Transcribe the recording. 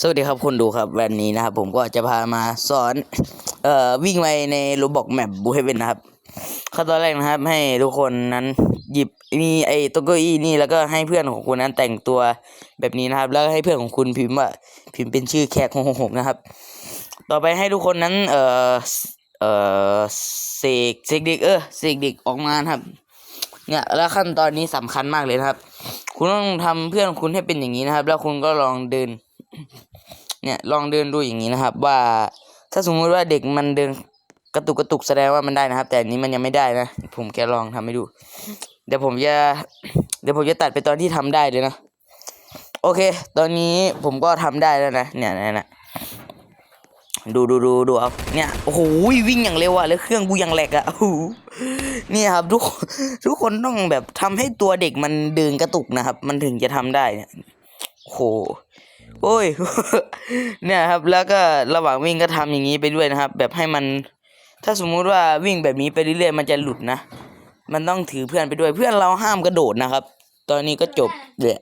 สวัสดีครับคุณดูครับวันนี้นะครับผมก็จะพามาสอนเอ่อวิ่งไปในโรบอกแมปบูเฮเวนนะครับขั้นตอนแรกนะครับ ให้ทุกคนนั้นหยิบมีไอ้ต๊ะเก้าอี้นี่แล้วก็ให้เพื่อนของคุณนั้นแต่งตัวแบบนี้นะครับ แล้วให้เพื่อนของคุณพิมพ์ว่าพิมพ์เป็นชื่อแขกหกหกนะครับ ต่อไปให้ทุกคนนั้นเอ่อเอ่อเสกเสกเด็กเออเสกเด็กออกมาครับเนี่ยแล้วขั้นตอนนี้สำคัญมากเลยนะครับ คุณต้องทำเพื่อนคุณให้เป็นอย่างนี้นะครับ แล้วคุณก็ลองเดิน เนี่ยลองเดินดูอย่างนี้นะครับ ว่าถ้าสมมติว่าเด็กมันเดินกระตุกกระตุกแสดงว่ามันได้นะครับ แต่อันนี้มันยังไม่ได้นะ ผมแค่ลองทำให้ดู เดี๋ยวผมจะเดี๋ยวผมจะตัดไปตอนที่ทำได้เลยนะโอเค ตอนนี้ผมก็ทำได้แล้วนะเนี่ยเนี่ยนะดูดูดูดูเอาเนี่ยโอ้โหวิ่งอย่างเร็วอะแล้วเครื่องกูยังแหลกอะโอ้โหนี่ครับทุกทุกคนต้องแบบทำให้ตัวเด็กมันเดินกระตุกนะครับ มันถึงจะทำได้เนี่ยโอ้โห โอ้ย เนี่ยครับ แล้วก็ระหว่างวิ่งก็ทำอย่างนี้ไปด้วยนะครับ แบบให้มัน ถ้าสมมุติว่าวิ่งแบบนี้ไปเรื่อยๆมันจะหลุดนะ มันต้องถือเพื่อนไปด้วย เพื่อนเราห้ามกระโดดนะครับ ตอนนี้ก็จบเลย